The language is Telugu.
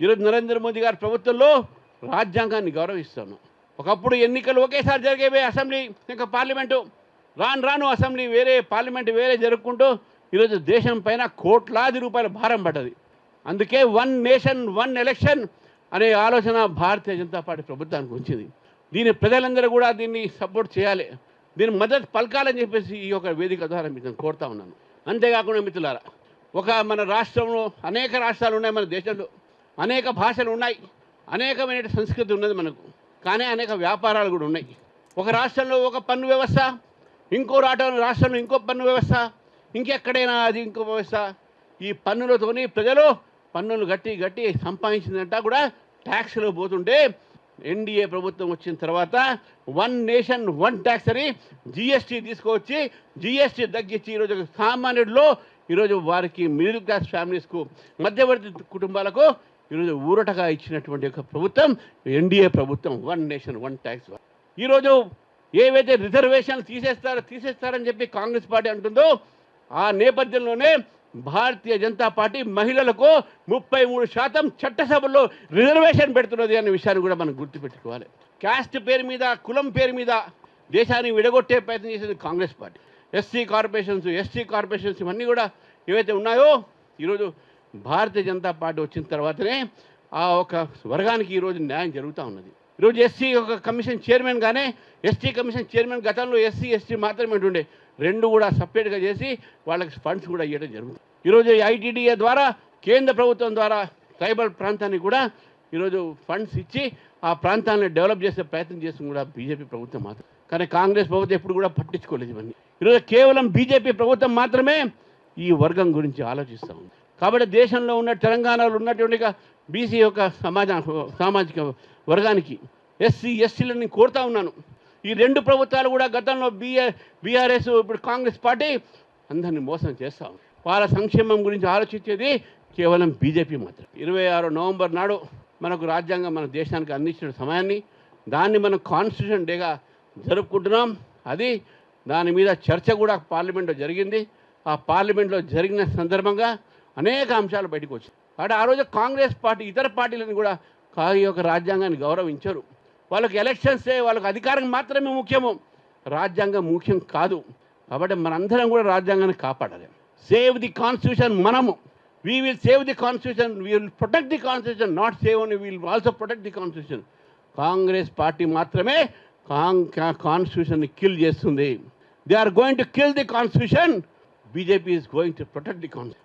ఈరోజు నరేంద్ర మోదీ గారి ప్రభుత్వంలో రాజ్యాంగాన్ని గౌరవిస్తాను. ఒకప్పుడు ఎన్నికలు ఒకేసారి జరిగేవే అసెంబ్లీ ఇంకా పార్లమెంటు. రాను రాను అసెంబ్లీ వేరే పార్లమెంట్ వేరే జరుపుకుంటూ ఈరోజు దేశం పైన కోట్లాది రూపాయల భారం పడ్డది. అందుకే వన్ నేషన్ వన్ ఎలక్షన్ అనే ఆలోచన భారతీయ జనతా పార్టీ ప్రభుత్వానికి వచ్చింది. దీని ప్రజలందరూ కూడా దీన్ని సపోర్ట్ చేయాలి. దీని మద్దతు పలకాలని చెప్పేసి ఈ యొక్క వేదిక ద్వారా మీకు నేను కోరుతా ఉన్నాను. అంతేకాకుండా మిత్రులారా ఒక మన రాష్ట్రంలో అనేక రాష్ట్రాలు ఉన్నాయి మన దేశంలో. అనేక భాషలు ఉన్నాయి. అనేకమైన సంస్కృతి ఉన్నది మనకు. కానీ అనేక వ్యాపారాలు కూడా ఉన్నాయి. ఒక రాష్ట్రంలో ఒక పన్ను వ్యవస్థ ఇంకో రాటం రాష్ట్రంలో ఇంకో పన్ను వ్యవస్థ ఇంకెక్కడైనా అది ఇంకో వ్యవస్థ. ఈ పన్నులతోని ప్రజలు పన్నులు గట్టి గట్టి సంపాదించిందంటా కూడా ట్యాక్స్లో పోతుంటే ఎన్డీఏ ప్రభుత్వం వచ్చిన తర్వాత వన్ నేషన్ వన్ ట్యాక్స్ అని జిఎస్టీ తీసుకువచ్చి జిఎస్టీ తగ్గించి ఈరోజు సామాన్యుడిలో ఈరోజు వారికి మిడిల్ క్లాస్ ఫ్యామిలీస్కు మధ్యవర్తి కుటుంబాలకు ఈరోజు ఊరటగా ఇచ్చినటువంటి ఒక ప్రభుత్వం ఎన్డీఏ ప్రభుత్వం వన్ నేషన్ వన్ ట్యాక్స్. ఈరోజు ఏవైతే రిజర్వేషన్లు తీసేస్తారో తీసేస్తారని చెప్పి కాంగ్రెస్ పార్టీ అంటుందో ఆ నేపథ్యంలోనే భారతీయ జనతా పార్టీ మహిళలకు ముప్పై మూడు శాతం చట్టసభల్లో రిజర్వేషన్ పెడుతున్నది అనే విషయాన్ని కూడా మనం గుర్తుపెట్టుకోవాలి. క్యాస్ట్ పేరు మీద కులం పేరు మీద దేశాన్ని విడగొట్టే ప్రయత్నం చేసేది Congress party. SC corporations ST corporations ఇవన్నీ కూడా ఏవైతే ఉన్నాయో ఈరోజు భారతీయ జనతా పార్టీ వచ్చిన తర్వాతనే ఆ ఒక వర్గానికి ఈరోజు న్యాయం జరుగుతూ ఉన్నది. ఈరోజు ఎస్సీ ఒక కమిషన్ చైర్మన్ కానీ ఎస్టీ కమిషన్ చైర్మన్ గతంలో ఎస్సీ ఎస్టీ మాత్రమే ఉండే రెండు కూడా సపరేట్గా చేసి వాళ్ళకి ఫండ్స్ కూడా ఇవ్వడం జరుగుతుంది. ఈరోజు ఐటీడీఏ ద్వారా కేంద్ర ప్రభుత్వం ద్వారా ట్రైబల్ ప్రాంతానికి కూడా ఈరోజు ఫండ్స్ ఇచ్చి ఆ ప్రాంతాన్ని డెవలప్ చేసే ప్రయత్నం చేస్తుంది కూడా బీజేపీ ప్రభుత్వం మాత్రం. కానీ కాంగ్రెస్ ప్రభుత్వం ఎప్పుడు కూడా పట్టించుకోలేదు ఇవన్నీ. ఈరోజు కేవలం బీజేపీ ప్రభుత్వం మాత్రమే ఈ వర్గం గురించి ఆలోచిస్తూ ఉంది. కాబట్టి దేశంలో ఉన్న తెలంగాణలో ఉన్నటువంటి బీసీ యొక్క సమాజ సామాజిక వర్గానికి ఎస్సీ ఎస్సీలని కోరుతా ఉన్నాను. ఈ రెండు ప్రభుత్వాలు కూడా గతంలో బీఏ బీఆర్ఎస్ ఇప్పుడు కాంగ్రెస్ పార్టీ అందరిని మోసం చేస్తాం. వాళ్ళ సంక్షేమం గురించి ఆలోచించేది కేవలం బీజేపీ మాత్రం ఇరవై ఆరు నవంబర్ నాడు మనకు రాజ్యాంగం మన దేశానికి అందించిన సమయాన్ని దాన్ని మనం కాన్స్టిట్యూషన్ డేగా జరుపుకుంటున్నాం. అది దాని మీద చర్చ కూడా పార్లమెంట్లో జరిగింది. ఆ పార్లమెంట్లో జరిగిన సందర్భంగా అనేక అంశాలు బయటకు వచ్చాయి. కాబట్టి ఆ రోజు కాంగ్రెస్ పార్టీ ఇతర పార్టీలను కూడా కా- ఈ యొక్క రాజ్యాంగాన్ని గౌరవించరు. వాళ్ళకి ఎలక్షన్సే వాళ్ళకి అధికారం మాత్రమే ముఖ్యము. రాజ్యాంగం ముఖ్యం కాదు. కాబట్టి మనందరం కూడా రాజ్యాంగాన్ని కాపాడాలి. సేవ్ ది కాన్స్టిట్యూషన్ మనము. We will save the constitution we will protect the constitution not save అని will also protect the constitution Congress party మాత్రమే కాంగ్ కాన్స్టిట్యూషన్ని కిల్ చేస్తుంది. They are going to kill the constitution BJP is going to protect the constitution